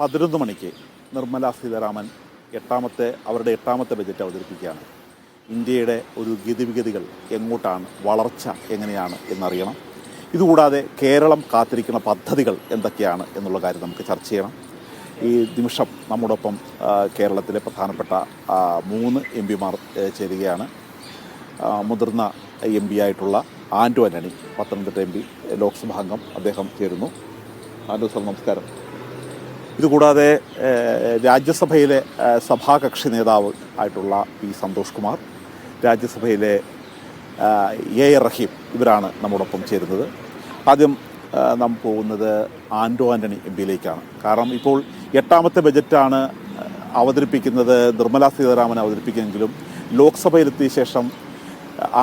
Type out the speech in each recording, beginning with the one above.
പതിനൊന്ന് മണിക്ക് നിർമ്മല സീതാരാമൻ എട്ടാമത്തെ അവരുടെ എട്ടാമത്തെ ബജറ്റ് അവതരിപ്പിക്കുകയാണ്. ഇന്ത്യയുടെ ഒരു ഗതിവിഗതികൾ എങ്ങോട്ടാണ് വളർച്ച എങ്ങനെയാണ് എന്നറിയണം. ഇതുകൂടാതെ കേരളം കാത്തിരിക്കുന്ന പദ്ധതികൾ എന്തൊക്കെയാണ് എന്നുള്ള കാര്യം നമുക്ക് ചർച്ച ചെയ്യണം. ഈ നിമിഷം നമ്മോടൊപ്പം കേരളത്തിലെ പ്രധാനപ്പെട്ട മൂന്ന് എം പിമാർ ചേരുകയാണ്. മുതിർന്ന എം പി ആയിട്ടുള്ള ആൻഡോ ആന്റണി പത്തനംതിട്ട എം പി ലോക്സഭാംഗം അദ്ദേഹം ചേരുന്നു. ആൻഡോ സർ നമസ്കാരം. ഇതുകൂടാതെ രാജ്യസഭയിലെ സഭാകക്ഷി നേതാവ് ആയിട്ടുള്ള പി സന്തോഷ് കുമാർ രാജ്യസഭയിലെ എ റഹീം ഇവരാണ് നമ്മോടൊപ്പം ചേരുന്നത്. ആദ്യം നാം പോകുന്നത് ആൻഡോ ആന്റണി എം പിയിലേക്കാണ് കാരണം ഇപ്പോൾ എട്ടാമത്തെ ബജറ്റാണ് അവതരിപ്പിക്കുന്നത് നിർമ്മലാ സീതാരാമൻ അവതരിപ്പിക്കുമെങ്കിലും ലോക്സഭയിലെത്തിയ ശേഷം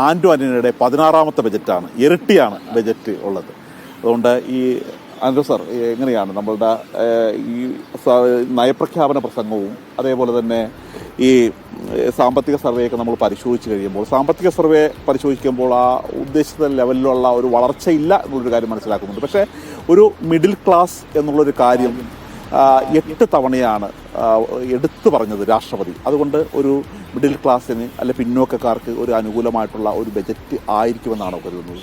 ആൻഡോ ആന്റണിയുടെ പതിനാറാമത്തെ ബജറ്റാണ് ഇരട്ടിയാണ് ബജറ്റ് ഉള്ളത്. അതുകൊണ്ട് ഈ ആൻഡോ സാർ എങ്ങനെയാണ് നമ്മളുടെ ഈ നയപ്രഖ്യാപന പ്രസംഗവും അതേപോലെ തന്നെ ഈ സാമ്പത്തിക സർവേയൊക്കെ നമ്മൾ പരിശോധിച്ച് കഴിയുമ്പോൾ സാമ്പത്തിക സർവേ പരിശോധിക്കുമ്പോൾ ആ ഉദ്ദേശിച്ച ലെവലിലുള്ള ഒരു വളർച്ചയില്ല എന്നുള്ളൊരു കാര്യം മനസ്സിലാക്കുന്നുണ്ട്. പക്ഷേ ഒരു മിഡിൽ ക്ലാസ് എന്നുള്ളൊരു കാര്യം എട്ട് തവണയാണ് എടുത്തു പറഞ്ഞത് രാഷ്ട്രപതി. അതുകൊണ്ട് ഒരു മിഡിൽ ക്ലാസ്സിന് അല്ലെ പിന്നോക്കക്കാർക്ക് ഒരു അനുകൂലമായിട്ടുള്ള ഒരു ബജറ്റ് ആയിരിക്കുമെന്നാണോ കരുതുന്നത്?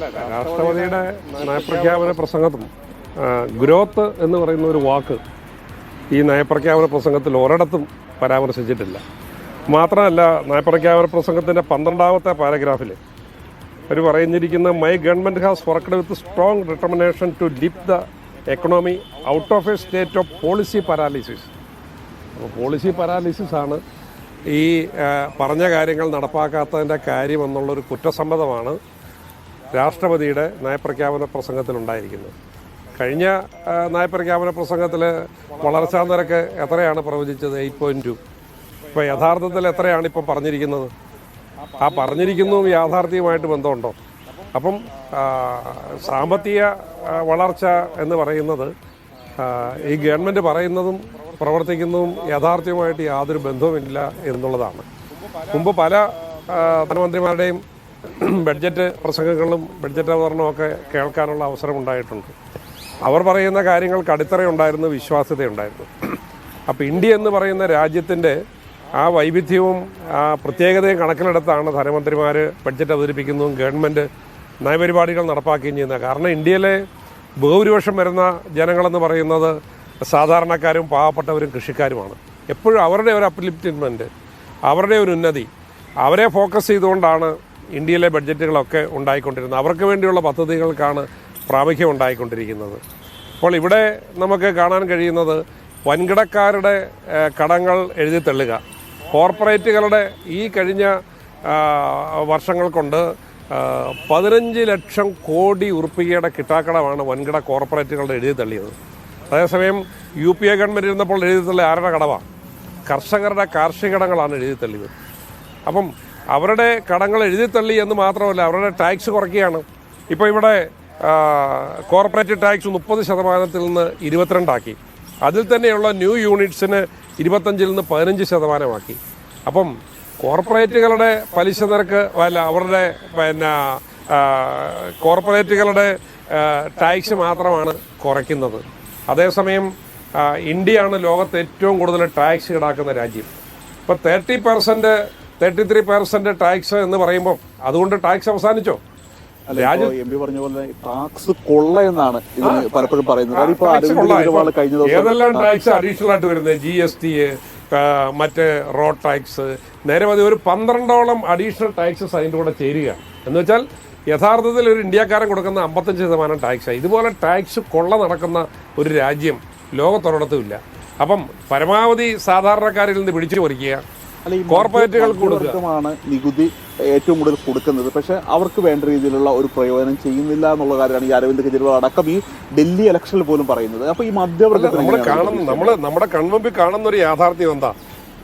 രാഷ്ട്രപതിയുടെ നയപ്രഖ്യാപന പ്രസംഗത്തും ഗ്രോത്ത് എന്ന് പറയുന്ന ഒരു വാക്ക് ഈ നയപ്രഖ്യാപന പ്രസംഗത്തിൽ ഒരിടത്തും പരാമർശിച്ചിട്ടില്ല. മാത്രമല്ല നയപ്രഖ്യാപന പ്രസംഗത്തിന്റെ പന്ത്രണ്ടാമത്തെ പാരഗ്രാഫിൽ അവർ പറയുന്നിരിക്കുന്ന my government has worked with strong determination to lift the economy out of a state of policy paralysis അപ്പോൾ പോളിസി പാരാലിസിസ് ആണ് ഈ പറഞ്ഞ കാര്യങ്ങൾ നടപ്പാക്കാത്തതിന്റെ കാര്യമെന്നുള്ളൊരു കുറ്റസമ്മതമാണ് രാഷ്ട്രപതിയുടെ നയപ്രഖ്യാപന പ്രസംഗത്തിലുണ്ടായിരിക്കുന്നത് കഴിഞ്ഞ നയപ്രഖ്യാപന പ്രസംഗത്തിൽ വളർച്ചാ നിരക്ക് എത്രയാണ് പ്രവചിച്ചത്? Eight point two. ഇപ്പോൾ യഥാർത്ഥത്തിൽ എത്രയാണ് ഇപ്പം പറഞ്ഞിരിക്കുന്നത്? ആ പറഞ്ഞിരിക്കുന്നതും യാഥാർത്ഥ്യവുമായിട്ട് ബന്ധമുണ്ടോ? അപ്പം സാമ്പത്തിക വളർച്ച എന്ന് പറയുന്നത് ഈ ഗവൺമെന്റ് പറയുന്നതും പ്രവർത്തിക്കുന്നതും യാഥാർത്ഥ്യവുമായിട്ട് യാതൊരു ബന്ധവുമില്ല എന്നുള്ളതാണ്. മുമ്പ് പല ധനമന്ത്രിമാരുടെയും ബഡ്ജറ്റ് പ്രസംഗങ്ങളും ബഡ്ജറ്റ് അവതരണവും ഒക്കെ കേൾക്കാനുള്ള അവസരം ഉണ്ടായിട്ടുണ്ട് അവർ പറയുന്ന കാര്യങ്ങൾക്ക് അടിത്തറയുണ്ടായിരുന്നു വിശ്വാസ്യതയുണ്ടായിരുന്നു. അപ്പോൾ ഇന്ത്യ എന്ന് പറയുന്ന രാജ്യത്തിന്റെ ആ വൈവിധ്യവും ആ പ്രത്യേകതയും കണക്കിലെടുത്താണ് ധനമന്ത്രിമാർ ബഡ്ജറ്റ് അവതരിപ്പിക്കുന്നതും ഗവൺമെന്റ് നയപരിപാടികൾ നടപ്പാക്കുകയും ചെയ്യുന്നത്. കാരണം ഇന്ത്യയിലെ ബഹുഭൂരിപക്ഷം വരുന്ന ജനങ്ങളെന്ന് പറയുന്നത് സാധാരണക്കാരും പാവപ്പെട്ടവരും കൃഷിക്കാരുമാണ്. എപ്പോഴും അവരുടെ ഒരു അപ്ലിഫ്റ്റ്മെന്റ് അവരുടെ ഒരു ഉന്നതി അവരെ ഫോക്കസ് ചെയ്തുകൊണ്ടാണ് ഇന്ത്യയിലെ ബഡ്ജറ്റുകളൊക്കെ ഉണ്ടായിക്കൊണ്ടിരുന്നത്. അവർക്ക് വേണ്ടിയുള്ള പദ്ധതികൾക്കാണ് പ്രാമുഖ്യം ഉണ്ടായിക്കൊണ്ടിരിക്കുന്നത്. അപ്പോൾ ഇവിടെ നമുക്ക് കാണാൻ കഴിയുന്നത് വൻകിടക്കാരുടെ കടങ്ങൾ എഴുതി തള്ളുക. കോർപ്പറേറ്റുകളുടെ ഈ കഴിഞ്ഞ വർഷങ്ങൾ കൊണ്ട് പതിനഞ്ച് ലക്ഷം കോടി ഉറുപ്പികയുടെ കിട്ടാക്കടമാണ് വൻകിട കോർപ്പറേറ്റുകളുടെ എഴുതി തള്ളിയത്. അതേസമയം യു പി എ ഗവൺമെന്റ് ഇരുന്നപ്പോൾ എഴുതി തള്ളിയ ആരുടെ കടവാണ് കർഷകരുടെ കാർഷിക കടങ്ങളാണ് എഴുതി തള്ളിയത്. അപ്പം അവരുടെ കടങ്ങൾ എഴുതിത്തള്ളി എന്ന് മാത്രമല്ല അവരുടെ ടാക്സ് കുറയ്ക്കുകയാണ്. ഇപ്പോൾ ഇവിടെ കോർപ്പറേറ്റ് ടാക്സ് മുപ്പത് ശതമാനത്തിൽ നിന്ന് ഇരുപത്തിരണ്ടാക്കി. അതിൽ തന്നെയുള്ള ന്യൂ യൂണിറ്റ്സിന് ഇരുപത്തഞ്ചിൽ നിന്ന് പതിനഞ്ച് ശതമാനമാക്കി. അപ്പം കോർപ്പറേറ്റുകളുടെ പലിശ നിരക്ക് അല്ല അവരുടെ പിന്നെ കോർപ്പറേറ്റുകളുടെ ടാക്സ് മാത്രമാണ് കുറയ്ക്കുന്നത്. അതേസമയം ഇന്ത്യയാണ് ലോകത്ത് ഏറ്റവും കൂടുതൽ ടാക്സ് ഈടാക്കുന്ന രാജ്യം. ഇപ്പോൾ thirty percent thirty three percent tax എന്ന് പറയുമ്പോൾ അതുകൊണ്ട് ടാക്സ് അവസാനിച്ചോ? രാജ്യം എം പി പറഞ്ഞ പോലെ ടാക്സ് കൊള്ള എന്നാണ് ഇതിന് പലപ്പോഴും പറയുന്നത്. ഏതെല്ലാം ടാക്സ് അഡീഷണൽ ആയിട്ട് വരുന്നത്? ജി എസ് ടി മറ്റ് റോഡ് ടാക്സ് നിരവധി ഒരു പന്ത്രണ്ടോളം അഡീഷണൽ ടാക്സസ് അതിന്റെ കൂടെ ചേരുക. എന്ന് വെച്ചാൽ യഥാർത്ഥത്തിൽ ഒരു ഇന്ത്യക്കാരൻ കൊടുക്കുന്ന അമ്പത്തഞ്ച് ശതമാനം ടാക്സ് ഇതുപോലെ ടാക്സ് കൊള്ള നടക്കുന്ന ഒരു രാജ്യം ലോകത്തൊരിടത്തും ഇല്ല. അപ്പം പരമാവധി സാധാരണക്കാരിൽ നിന്ന് പിടിച്ചു പറിക്കുക കോർപ്പറേറ്റുകൾക്ക് കൊടുക്കുക. നികുതി ഏറ്റവും കൂടുതൽ കൊടുക്കുന്നത്. പക്ഷേ അവർക്ക് വേണ്ട രീതിയിലുള്ള ഒരു പ്രയോജനം ചെയ്യുന്നില്ല എന്നുള്ള കാര്യമാണ് ഈ അരവിന്ദ് കെജ്രിവാൾ അടക്കം ഈ ഡൽഹി ഇലക്ഷനിൽ പോലും പറയുന്നത്. അപ്പൊ ഈ മധ്യവർഗത്തിൽ നമ്മൾ കാണുന്ന നമ്മൾ നമ്മുടെ കൺമുമ്പിൽ കാണുന്ന ഒരു യാഥാർത്ഥ്യം എന്താ?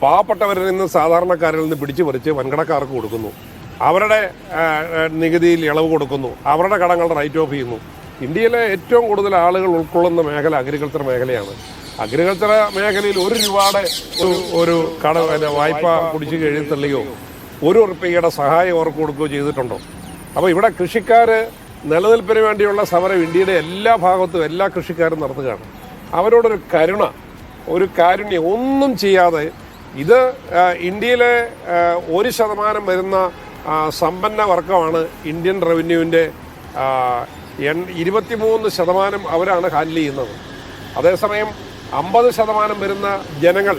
പാവപ്പെട്ടവരിൽ നിന്ന് സാധാരണക്കാരിൽ നിന്ന് പിടിച്ചു പറിച്ച് വൻകിടക്കാർക്ക് കൊടുക്കുന്നു. അവരുടെ നികുതിയിൽ ഇളവ് കൊടുക്കുന്നു. അവരുടെ കടങ്ങൾ റൈറ്റ് ഓഫ് ചെയ്യുന്നു. ഇന്ത്യയിലെ ഏറ്റവും കൂടുതൽ ആളുകൾ ഉൾക്കൊള്ളുന്ന മേഖല അഗ്രികൾച്ചർ മേഖലയാണ്. അഗ്രികൾച്ചർ മേഖലയിൽ ഒരു രൂപയുടെ ഒരു ഒരു കട വായ്പ കുടിച്ച് എഴുതി തള്ളിയോ ഒരു ഉറുപ്പികയുടെ സഹായം അവർക്ക് കൊടുക്കുകയോ ചെയ്തിട്ടുണ്ടോ? അപ്പോൾ ഇവിടെ കൃഷിക്കാർ നിലനിൽപ്പിന് വേണ്ടിയുള്ള സമരം ഇന്ത്യയുടെ എല്ലാ ഭാഗത്തും എല്ലാ കൃഷിക്കാരും നടത്തുകയാണ്. അവരോടൊരു കരുണ ഒരു കാരുണ്യം ഒന്നും ചെയ്യാതെ ഇത് ഇന്ത്യയിലെ ഒരു ശതമാനം വരുന്ന സമ്പന്ന വർഗമാണ് ഇന്ത്യൻ റവന്യൂവിന്റെ എൺ ഇരുപത്തിമൂന്ന് ശതമാനം അവരാണ് ഹാൻഡിൽ ചെയ്യുന്നത്. അതേസമയം അമ്പത് ശതമാനം വരുന്ന ജനങ്ങൾ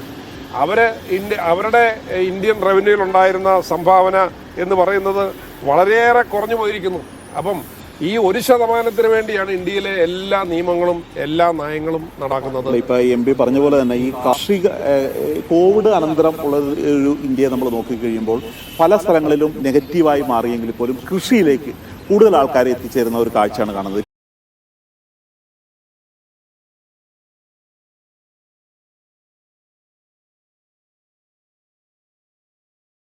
അവർ ഇന്ത്യ അവരുടെ ഇന്ത്യൻ റവന്യൂയിൽ ഉണ്ടായിരുന്ന സംഭാവന എന്ന് പറയുന്നത് വളരെയേറെ കുറഞ്ഞു പോയിരിക്കുന്നു. അപ്പം ഈ ഒരു ശതമാനത്തിന് വേണ്ടിയാണ് ഇന്ത്യയിലെ എല്ലാ നിയമങ്ങളും എല്ലാ നയങ്ങളും നടക്കുന്നത്. ഇപ്പൊ എം പി പറഞ്ഞ പോലെ തന്നെ ഈ കാർഷിക കോവിഡ് അനന്തരം ഉള്ള ഒരു ഇന്ത്യയെ നമ്മൾ നോക്കിക്കഴിയുമ്പോൾ പല സ്ഥലങ്ങളിലും നെഗറ്റീവായി മാറിയെങ്കിൽ പോലും കൃഷിയിലേക്ക് കൂടുതൽ ആൾക്കാരെ എത്തിച്ചേരുന്ന ഒരു കാഴ്ചയാണ് കാണുന്നത്.